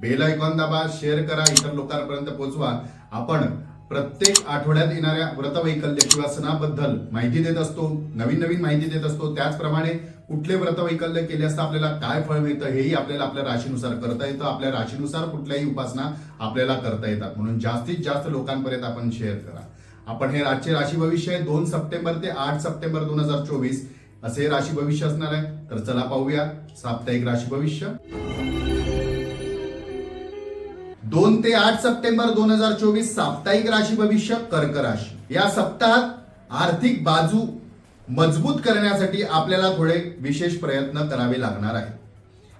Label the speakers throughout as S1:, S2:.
S1: Bell icon दाबा share करा इतर लोकांपर्यंत पोहोचवा आपण प्रत्येक आठवड्यात येणाऱ्या व्रतवैकल्य किंवा सणाबद्दल माहिती देत असतो नवीन नवीन माहिती देत असतो. त्याचप्रमाणे कुठले व्रतवैकल्य केले असता आपल्याला काय फळ मिळतं हेही आपल्याला आपल्या राशीनुसार करता येतं. आपल्या राशीनुसार कुठल्याही उपासना आपल्याला करता येतात. म्हणून जास्तीत जास्त लोकांपर्यंत आपण शेअर करा. आपण हे आजचे राशी भविष्य आहे. दोन सप्टेंबर ते आठ सप्टेंबर दोन हजार चोवीस असे हे राशी भविष्य असणार आहे. तर चला पाहूया साप्ताहिक राशी भविष्य. दोन ते आठ सप्टेंबर दोन हजार चोवीस साप्ताहिक राशी भविष्य कर्क राशी. या सप्ताहात आर्थिक बाजू मजबूत करण्यासाठी आपल्याला थोडे विशेष प्रयत्न करावे लागणार आहे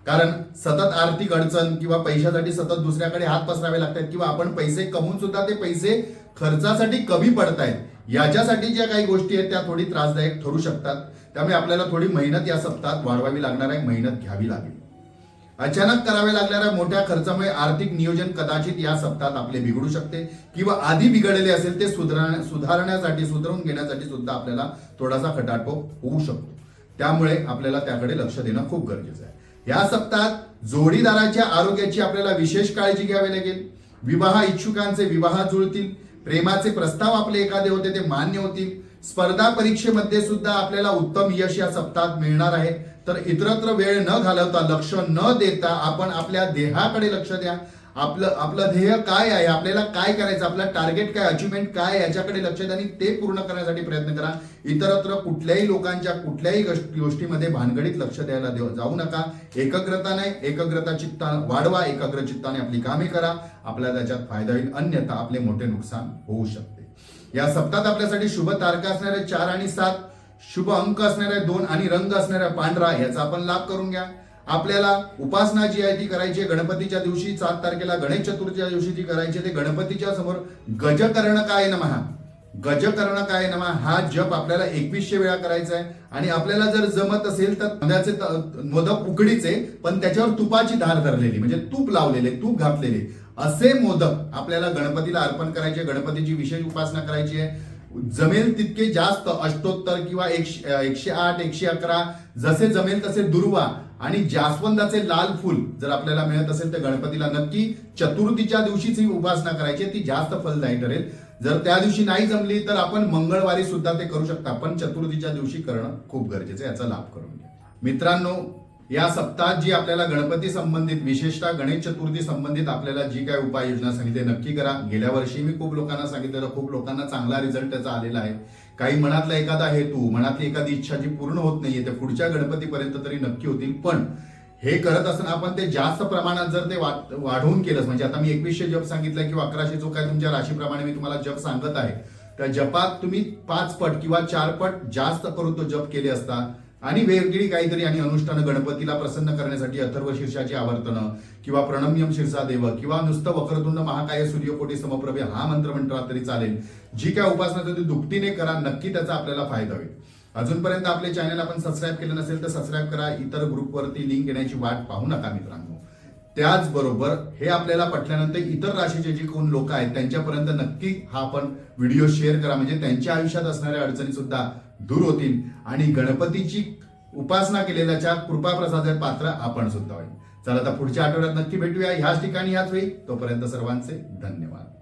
S1: कारण सतत आर्थिक अडचण किंवा पैशासाठी सतत दुसऱ्याकडे हात पसरावे लागतात किंवा आपण पैसे कमवून सुद्धा ते पैसे खर्चासाठी कमी पडतायत. याच्यासाठी ज्या काही गोष्टी आहेत त्या थोडी त्रासदायक ठरू शकतात. त्यामुळे आपल्याला थोडी मेहनत या सप्ताहात वाढवावी लागणार आहे मेहनत घ्यावी लागेल. अचानक करावे लागणाऱ्या मोठ्या खर्चामुळे आर्थिक नियोजन कदाचित या सप्ताहात आपले बिघडू शकते किंवा आधी बिघडलेले असेल ते सुधारण्या सुधारण्यासाठी सुधारून घेण्यासाठी सुद्धा आपल्याला थोडासा खटाटोप होऊ शकतो. त्यामुळे आपल्याला त्याकडे लक्ष देणं खूप गरजेचं आहे. या सप्ताहात जोडीदाराच्या आरोग्याची आपल्याला विशेष काळजी घ्यावी लागेल. विवाह इच्छुकांचे विवाह जुळतील. प्रेमाचे प्रस्ताव आपले एखादे होते ते मान्य होतील. स्पर्धा परीक्षेमध्ये सुद्धा आपल्याला उत्तम यश या सप्ताहात मिळणार आहे. तर इतरत्र वेळ न घालवता लक्ष न देता आपण आपल्या देहाकडे लक्ष द्या. आपलं आपलं ध्येय काय आहे? आपल्याला काय करायचं? आपलं टार्गेट काय? अचिव्हमेंट काय याच्याकडे लक्ष द्या आणि ते पूर्ण करण्यासाठी प्रयत्न करा. इतरत्र कुठल्याही लोकांच्या कुठल्याही गोष्टीमध्ये भानगडीत लक्ष द्यायला देऊ जाऊ नका. एकाग्रता नाही. एकाग्रता चित्ता वाढवा. एकाग्र चित्ताने आपली कामे करा. आपल्याला त्याच्यात फायदा होईल. अन्यथा आपले मोठे नुकसान होऊ शकते. या सप्ताहात आपल्यासाठी शुभ तारखा असणारे चार आणि सात शुभ अंक असणारे दोन आणि रंग असणाऱ्या पांढरा याचा आपण लाभ करून घ्या. आपल्याला उपासना जी आहे ती करायची आहे गणपतीच्या दिवशी सात तारखेला गणेश चतुर्थीच्या दिवशी जी करायची ते गणपतीच्या समोर गज कर्ण काय नमहा गजकर्ण काय नमा? हा जप आपल्याला एकवीसशे वेळा करायचा आहे. आणि आपल्याला जर जमत असेल तर तांदळाचे मोदक उकडीचे पण त्याच्यावर तुपाची धार धरलेली म्हणजे तूप लावलेले तूप घातलेले. असे मोदक आपल्याला गणपतीला अर्पण करायचे गणपतीची विशेष उपासना करायची आहे. जमेल तितके जास्त अष्टोत्तर किंवा एकशे एकशे आठ एकशे अकरा जसे जमेल तसे दुर्वा. आणि जास्वंदाचे लाल फुल जर आपल्याला मिळत असेल तर गणपतीला नक्की चतुर्थीच्या दिवशीच ही उपासना करायची ती जास्त फलदायी ठरेल. जर त्या दिवशी नाही जमली तर आपण मंगळवारी सुद्धा ते करू शकता पण चतुर्थीच्या दिवशी करणं खूप गरजेचं याचा लाभ करून घ्या. मित्रांनो या सप्ताहात जी आपल्याला गणपती संबंधित विशेषतः गणेश चतुर्थी संबंधित आपल्याला जी काय उपाययोजना सांगितली नक्की करा. गेल्या वर्षी मी खूप लोकांना सांगितलेलं खूप लोकांना चांगला रिझल्ट त्याचा आलेला आहे. काही मनातला एखादा हेतू मनातली एखादी इच्छा जी पूर्ण होत नाहीये ते पुढच्या गणपतीपर्यंत तरी नक्की होतील. पण हे करत असताना आपण ते जास्त प्रमाणात जर ते वाढवून केलं म्हणजे आता मी एकवीसशे जप सांगितलं किंवा अकराशे जो काय तुमच्या राशीप्रमाणे मी तुम्हाला जप सांगत आहे त्या जपात तुम्ही पाच पट किंवा चार पट जास्त करून तो जप केले असता आणि वेगळी काहीतरी आणि अनुष्ठानं गणपतीला प्रसन्न करण्यासाठी अथर्व शीर्षाची आवर्तनं किंवा प्रणम्यम शीर्षा देव किंवा नुसतं वक्रतुंड महाकाय सूर्यकोटी समप्रभे हा मंत्र म्हटला तरी चालेल. जी काय उपासना ती दुपटीने करा नक्की त्याचा आपल्याला फायदा होईल. अजूनपर्यंत आपले चॅनल आपण सबस्क्राईब केलं नसेल तर सबस्क्राईब करा. इतर ग्रुपवरती लिंक येण्याची वाट पाहू नका मित्रांनो. त्याचबरोबर हे आपल्याला पटल्यानंतर इतर राशीचे जे कोण लोक आहेत त्यांच्यापर्यंत नक्की हा आपण व्हिडिओ शेअर करा. म्हणजे त्यांच्या आयुष्यात असणाऱ्या अडचणी सुद्धा दूर होतील. आणि गणपतीची उपासना केलेल्याच्या कृपाप्रसाद पात्र आपण सुद्धा होईल. चला आता पुढच्या आठवड्यात नक्की भेटूया. ह्याच ठिकाणी ह्याच वेळी. तोपर्यंत सर्वांचे धन्यवाद.